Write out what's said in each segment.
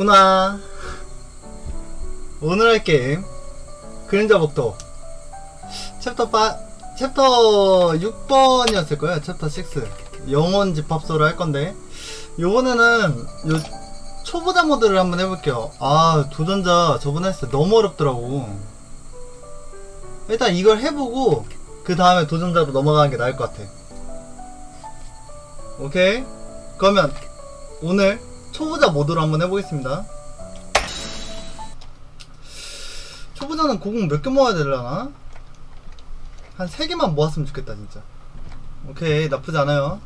왔구나. 오늘 할 게임 그림자 복도 챕터 5 챕터 6번이었을 거예요. 챕터 6 영혼 집합소를 할 건데 요번에는 요 초보자 모드를 한번 해볼게요. 아 도전자 저번에 했을 때 너무 어렵더라고. 일단 이걸 해보고 그 다음에 도전자로 넘어가는 게 나을 것 같아. 오케이? 그러면 오늘 초보자 모드로 한번 해보겠습니다. 초보자는 고공 몇 개 모아야 되려나? 한 3개만 모았으면 좋겠다, 진짜. 오케이, 나쁘지 않아요.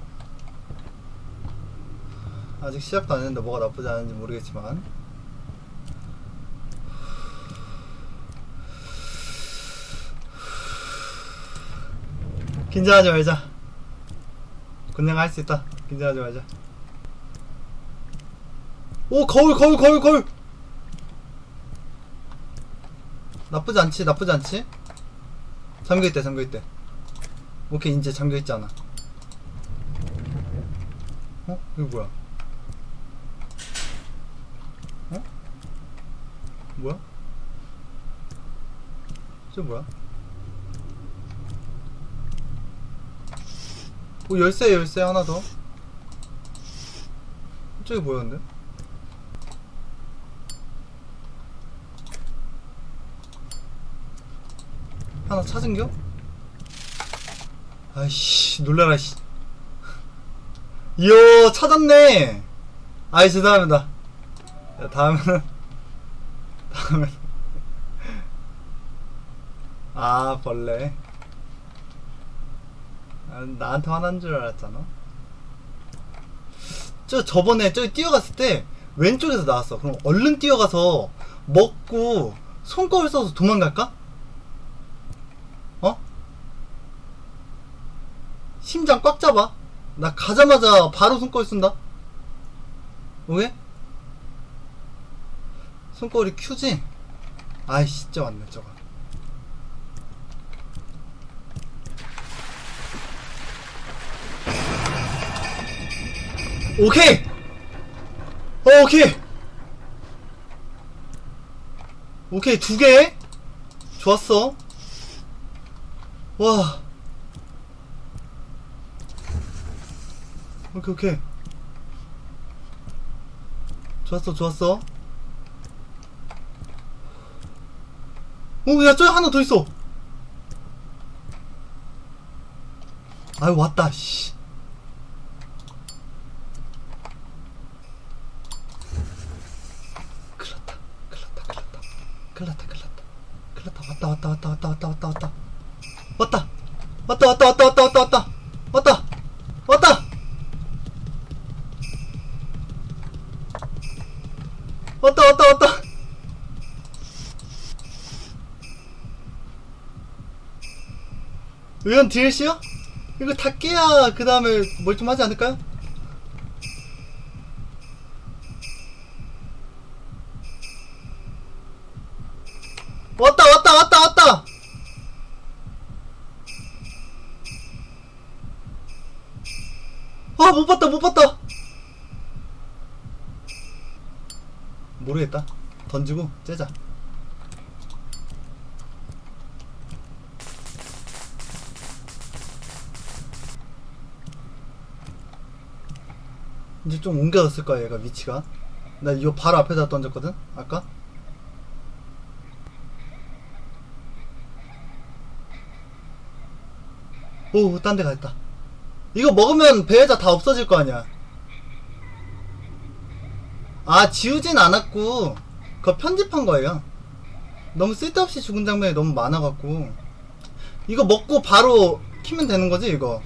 아직 시작도 안 했는데 뭐가 나쁘지 않은지 모르겠지만. 긴장하지 말자. 군냥 할 수 있다. 긴장하지 말자. 오 거울 거울 거울 거울 나쁘지 않지 나쁘지 않지 잠겨있대 잠겨있대 오케이 이제 잠겨있지 않아 어? 이거 뭐야 어? 뭐야? 저 뭐야? 오 열쇠 열쇠 하나 더 저기 뭐였는데? 하나 찾은겨? 아이씨 놀라라 씨. 이야 찾았네. 아이 죄송합니다. 야, 다음에는 다음에 아 벌레. 아, 나한테 화난 줄 알았잖아. 저 저번에 저기 뛰어갔을 때 왼쪽에서 나왔어. 그럼 얼른 뛰어가서 먹고 손거울 써서 도망갈까? 어? 심장 꽉 잡아. 나 가자마자 바로 손거울 쓴다. 오케이? 손거울이 큐지? 아이 진짜 왔네 저거. 오케이! 어, 오케이! 오케이, 두 개? 좋았어. 와. 오케이, 오케이. 좋았어, 좋았어. 오, 야, 저기 하나 더 있어. 아유, 왔다, 씨. 큰일 났다. 큰일 났다, 큰일 났다. 큰일 났다, 큰일 났다. 큰일 났다. 왔다, 왔다, 왔다, 왔다, 왔다, 왔다, 왔다. 왔다. 왔다, 왔다, 왔다, 왔다, 왔다, 왔다. 왔다. 왔다. 왔다, 왔다, 왔다. 의원 DLC요? 이거 다 깨야 그 다음에 뭘 좀 하지 않을까요? 왔다 왔다 왔다 왔다 아 못 봤다 못 봤다 모르겠다 던지고 째자 이제 좀 옮겨졌을 거야 얘가 위치가 나 이거 바로 앞에다 던졌거든 아까 오, 딴 데 갔다. 이거 먹으면 배에다 다 없어질 거 아니야. 아, 지우진 않았고, 그거 편집한 거예요. 너무 쓸데없이 죽은 장면이 너무 많아갖고. 이거 먹고 바로 키면 되는 거지, 이거.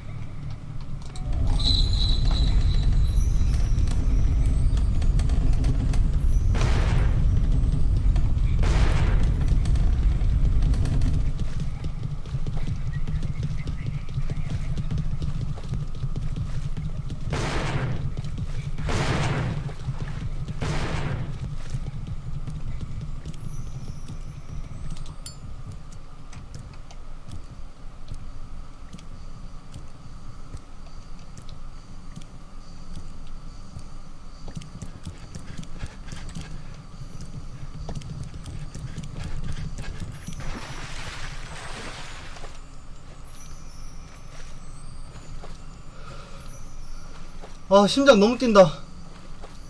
아 심장 너무 뛴다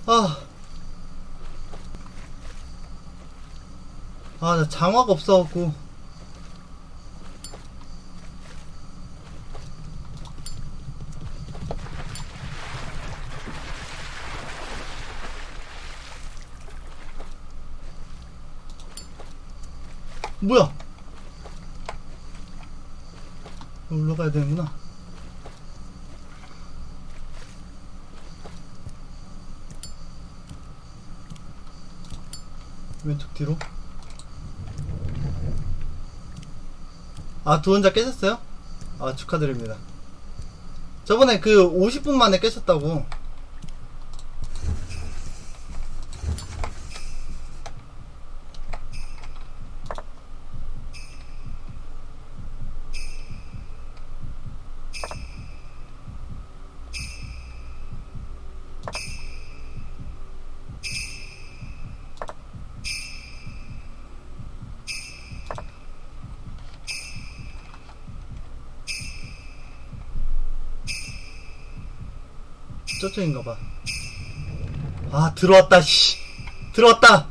아 아, 나 장화가 없어갖고. 뭐야? 올라가야 되는구나. 왼쪽 뒤로. 아, 두 혼자 깨셨어요? 아, 축하드립니다. 저번에 그 50분 만에 깨셨다고. 저쪽인가 봐. 아, 들어왔다, 씨. 들어왔다!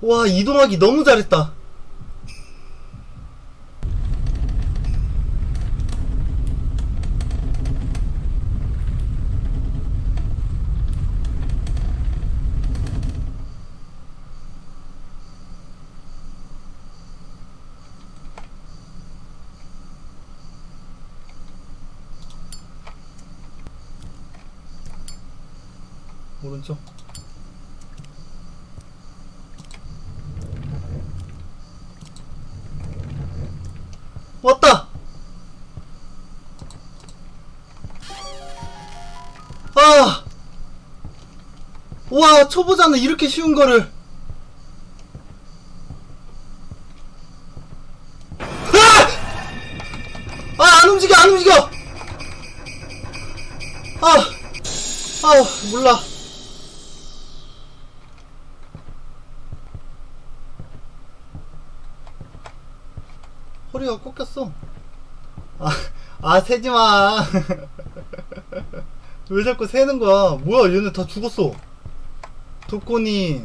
와, 이동하기 너무 잘했다. 오른쪽. 왔다! 아! 와, 초보자는 이렇게 쉬운 거를. 아! 아, 안 움직여, 안 움직여! 아! 아, 몰라. 허리가 꺾였어. 아, 아, 세지 마. 왜 자꾸 세는 거야? 뭐야, 얘네 다 죽었어. 독고니,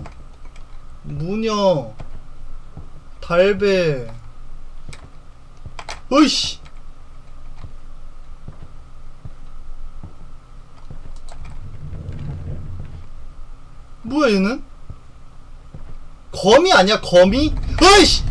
무녀, 달배. 어이씨! 뭐야, 얘는? 거미 아니야, 거미? 어이씨!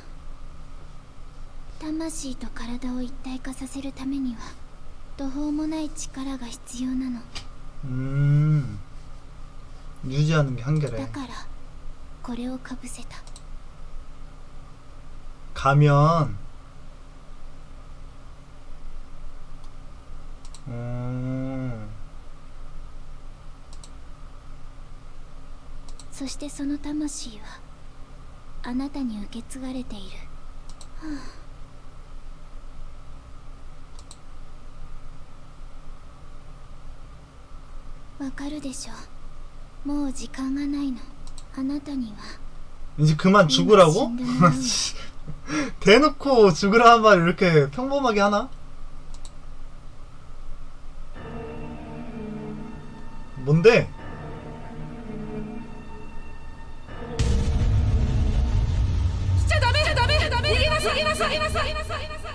魂と体を一体化させるためには途方もない力が必要なの 음. 유지하는 게 だ 한계래. からこれをかぶせた 가면. 음. そしてその魂はあなたに受け継がれている、はあ わかるでしょもう時間がないのあなたには 이제 그만 죽으라고? 음, 신경을 대놓고 죽으라 한 말 이렇게 평범하게 하나? 뭔데?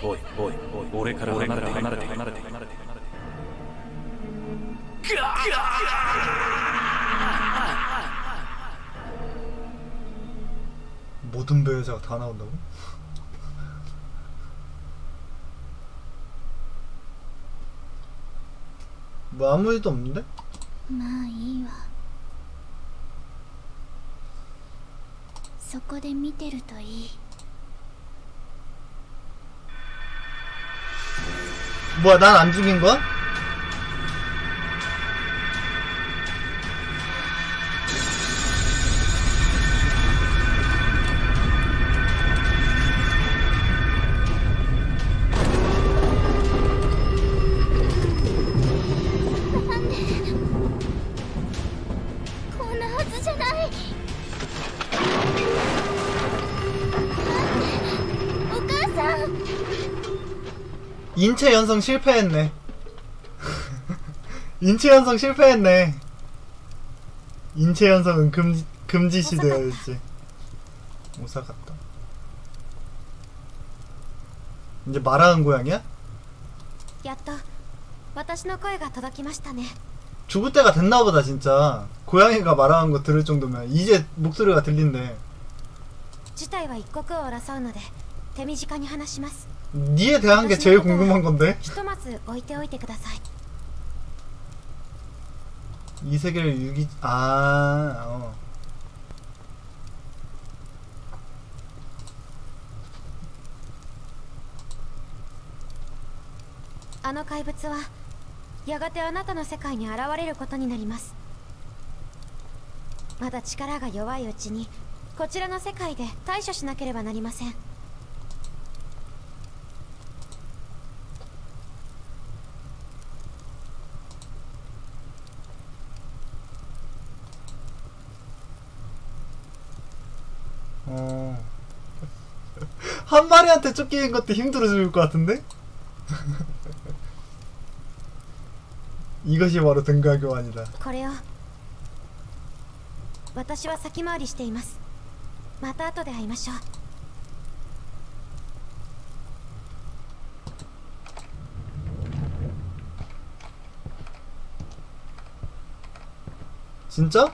おいおいおい俺から離れて離れて離れて離れて 모든 배우자가 다 나온다고? 뭐 아무 일도 없는데? まあいいわそこで見てるといい 뭐야 난 안 죽인 거야? 인체 연성 실패했네. 인체 연성 실패했네. 인체 연성은 금지 금지시 되어 있지. 오사 갔다. 이제 말하는 고양이야? やっと私の声が届きましたね 죽을 때가 됐나 보다 진짜. 고양이가 말하는 거 들을 정도면 이제 목소리가 들린대. 事態は一刻を争うので手短に話します 니에 대한 게 제일 궁금한 건데. ひとまず置いておいてください 이 세계를 유기 아 어. あの怪物はやがてあなたの世界に現れることになりますまだ力が弱いうちにこちらの世界で対処しなければなりません 한 마리한테 쫓기는 것도 힘들어 죽을 것 같은데? 이것이 바로 등가 교환이다. これを私は先回りしていますまた後で会いましょう 진짜?